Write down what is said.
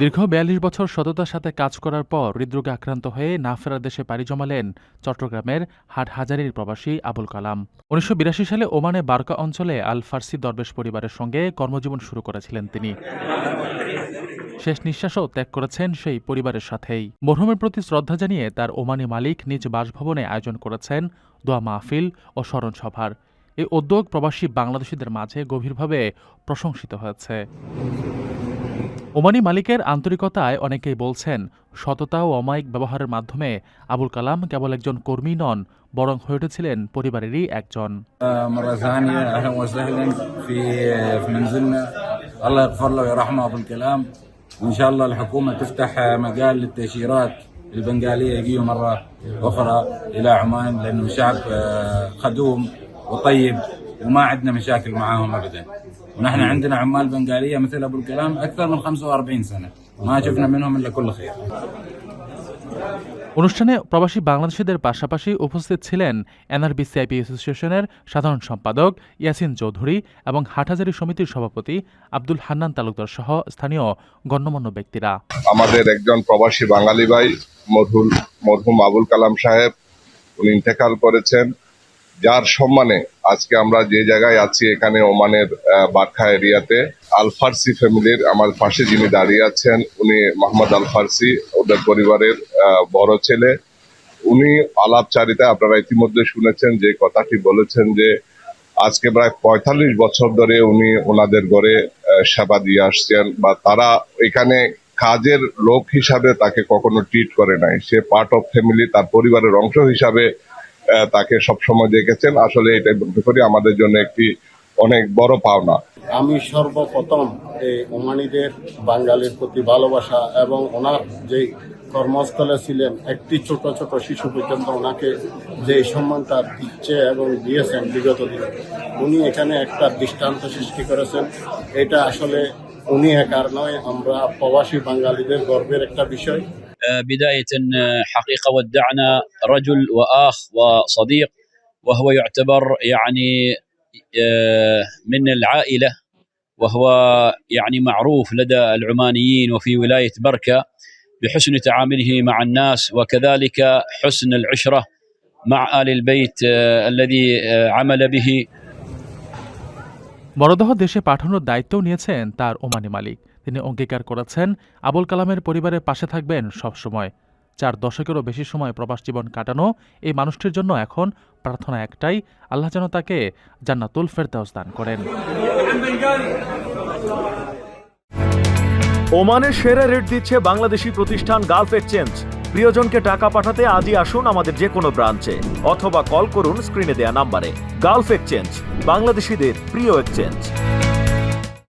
দীর্ঘ বিয়াল্লিশ বছর সততার সাথে কাজ করার পর হৃদরোগে আক্রান্ত হয়ে না ফেরার দেশে পাড়ি জমালেন চট্টগ্রামের হাটহাজারির প্রবাসী আবুল কালাম। উনিশশো বিরাশি সালে ওমানে বারকা অঞ্চলে আল ফার্সি দরবেশ পরিবারের সঙ্গে কর্মজীবন শুরু করেছিলেন তিনি। শেষ নিঃশ্বাসও ত্যাগ করেছেন সেই পরিবারের সাথেই। মরহুমের প্রতি শ্রদ্ধা জানিয়ে তার ওমানি মালিক নিজ বাসভবনে আয়োজন করেছেন দোয়া মাহফিল ও স্মরণ সভার। এই উদ্যোগ প্রবাসী বাংলাদেশিদের মাঝে গভীরভাবে প্রশংসিত হয়েছে। ওমানি মালিকের আন্তরিকতায় অনেকেই বলছেন সততা ও অমায়িক ব্যবহারের মাধ্যমে আবুল কালাম কেবল একজন কর্মী নন বরং হয়ে উঠেছিলেন পরিবারেরই একজন مرة ثانية أهلا وسهلا في في منزلنا الله يغفر له ويرحمه أبو الكلام وإن شاء الله الحكومة تفتح مجال للتأشيرات البنغالية يجيوا مرة أخرى إلى عمان لأنه شعب آه، خدوم وطيب وما عندنا مشاكل معاهم أبدا ونحن عندنا عمال بنغالية مثل أبو الكلام أكثر من 45 سنة ما شفنا منهم إلا كل خير অনুষ্ঠানে প্রবাসী বাংলাদেশিদের পাশাপাশি উপস্থিত ছিলেন এনআরবি সিআইপি অ্যাসোসিয়েশনের সাধারণ সম্পাদক ইয়াসিন চৌধুরী এবং হাটহাজারী সমিতির সভাপতি আব্দুল হান্নান তালুকদার সহ স্থানীয় গণ্যমান্য ব্যক্তিরা আমাদের একজন প্রবাসী বাঙালি ভাই মরহুল মরহুম আবুল কালাম সাহেব উনি ইন্তেকাল করেছেন যার সম্মানে আজকে আমরা যে জায়গায় আছি এখানে ওমানের বারখা এরিয়াতে আল ফার্সি ফ্যামিলির আমার পাশে যিনি দাঁড়িয়ে আছেন, উনি মোহাম্মদ আল ফার্সি ওদের পরিবারের বড় ছেলে। উনি আলাপচারিতায় আপনারা ইতিমধ্যে শুনেছেন যে কথাটি বলেছেন যে আজকে প্রায় পঁয়তাল্লিশ বছর ধরে উনি ওনাদের ঘরে সেবা দিয়ে আসছেন বা তারা এখানে কাজের লোক হিসাবে তাকে কখনো ট্রিট করে নাই। সে পার্ট অফ ফ্যামিলি তার পরিবারের অংশ হিসাবে তাকে সবসময় দেখেছেন। আসলে এটাই বলতে করি আমাদের জন্য একটি অনেক বড় পাওনা। আমি সর্বপ্রথম এই ওমানিদের বাঙালির প্রতি ভালোবাসা এবং ওনার যে কর্মস্থলে ছিলেন, একটি ছোট ছোট শিশু পর্যন্ত ওনাকে যে সম্মানটা দিচ্ছে এবং দিয়েছেন বিগত দিনে, উনি এখানে একটা দৃষ্টান্ত সৃষ্টি করেছেন। এটা আসলে উনি একার নয়, আমরা প্রবাসী বাঙালিদের গর্বের একটা বিষয়। بداية حقيقة ودعنا رجل وآخ وصديق وهو يعتبر يعني آه، من العائلة وهو يعني معروف لدى العمانيين وفي ولاية بركة بحسن تعامله مع الناس وكذلك حسن العشرة مع آل البيت آه، الذي آه، عمل به মরদেহ দেশে পাঠানোর দায়িত্বও নিয়েছেন তার ওমানি মালিক তিনি অঙ্গীকার করেছেন, আবুল কালামের পরিবারের পাশে থাকবেন সবসময়। চার দশকেরও বেশি সময় প্রবাস জীবন কাটানো এই মানুষটির জন্য এখন প্রার্থনা একটাই, আল্লাহ যেন তাকে জান্নাতুল ফেরদাউস দান করেন। ওমানের সেরা রেট দিচ্ছে বাংলাদেশি প্রতিষ্ঠান গালফ এক্সচেঞ্জ। প্রিয়জনকে টাকা পাঠাতে আজই আসুন আমাদের যে কোনো ব্রাঞ্চে, অথবা কল করুন স্ক্রিনে দেয়া নাম্বারে। গালফ এক্সচেঞ্জ, বাংলাদেশিদের প্রিয় এক্সচেঞ্জ।